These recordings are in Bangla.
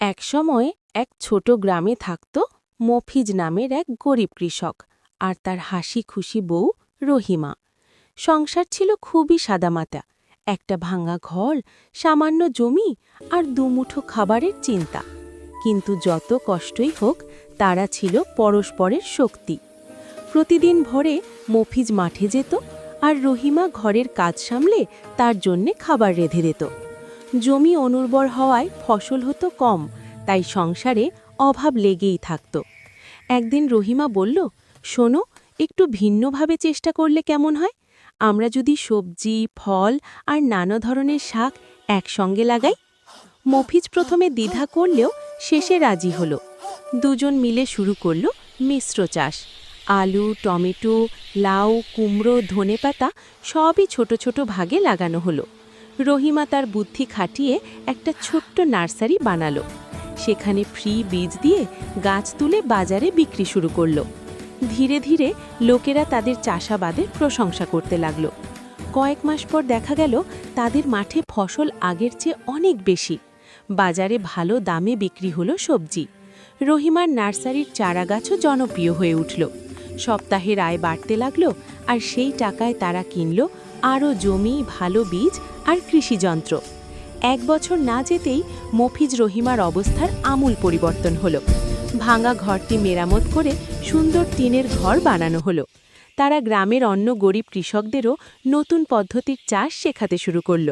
একসময় এক ছোট গ্রামে থাকত মফিজ নামের এক গরিব কৃষক আর তার হাসি খুশি বউ রহিমা। সংসার ছিল খুবই সাদামাটা, একটা ভাঙা ঘর, সামান্য জমি আর দুমুঠো খাবারের চিন্তা। কিন্তু যত কষ্টই হোক, তারা ছিল পরস্পরের শক্তি। প্রতিদিন ভোরে মফিজ মাঠে যেত আর রহিমা ঘরের কাজ সামলে তার জন্যে খাবার রেঁধে দিত। জমি অনুর্বর হওয়ায় ফসল হতো কম, তাই সংসারে অভাব লেগেই থাকত। একদিন রহিমা বলল, শোনো, একটু ভিন্নভাবে চেষ্টা করলে কেমন হয়? আমরা যদি সবজি, ফল আর নানা ধরনের শাক একসঙ্গে লাগাই? মফিজ প্রথমে দ্বিধা করলেও শেষে রাজি হলো। দুজন মিলে শুরু করল মিশ্র চাষ। আলু, টমেটো, লাউ, কুমড়ো, ধনেপাতা সবই ছোট ছোট ভাগে লাগানো হলো। রহিমা তার বুদ্ধি খাটিয়ে একটা ছোট্ট নার্সারি বানালো। সেখানে ফ্রি বীজ দিয়ে গাছ তুলে বাজারে বিক্রি শুরু করল। ধীরে ধীরে লোকেরা তাদের চাষাবাদের প্রশংসা করতে লাগল। কয়েক মাস পর দেখা গেল, তাদের মাঠে ফসল আগের চেয়ে অনেক বেশি। বাজারে ভালো দামে বিক্রি হলো সবজি। রহিমার নার্সারির চারাগাছও জনপ্রিয় হয়ে উঠল। সপ্তাহের আয় বাড়তে লাগল আর সেই টাকায় তারা কিনল আরও জমি, ভালো বীজ আর কৃষিযন্ত্র। এক বছর না যেতেই মফিজ রহিমার অবস্থার আমূল পরিবর্তন হলো। ভাঙা ঘরটি মেরামত করে সুন্দর টিনের ঘর বানানো হলো। তারা গ্রামের অন্য গরিব কৃষকদেরও নতুন পদ্ধতির চাষ শেখাতে শুরু করল।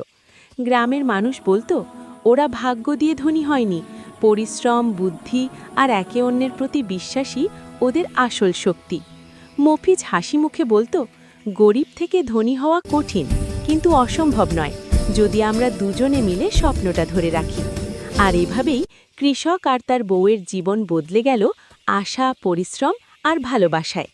গ্রামের মানুষ বলতো, ওরা ভাগ্য দিয়ে ধনী হয়নি। পরিশ্রম, বুদ্ধি আর একে অন্যের প্রতি বিশ্বাসী ওদের আসল শক্তি। মফিজ হাসি মুখে বলতো, গরিব থেকে ধনী হওয়া কঠিন, কিন্তু অসম্ভব নয়। যদি আমরা দুজনে মিলে স্বপ্নটা ধরে রাখি। আর এভাবেই কৃষক আর তার বউয়ের জীবন বদলে গেল আশা, পরিশ্রম আর ভালোবাসায়।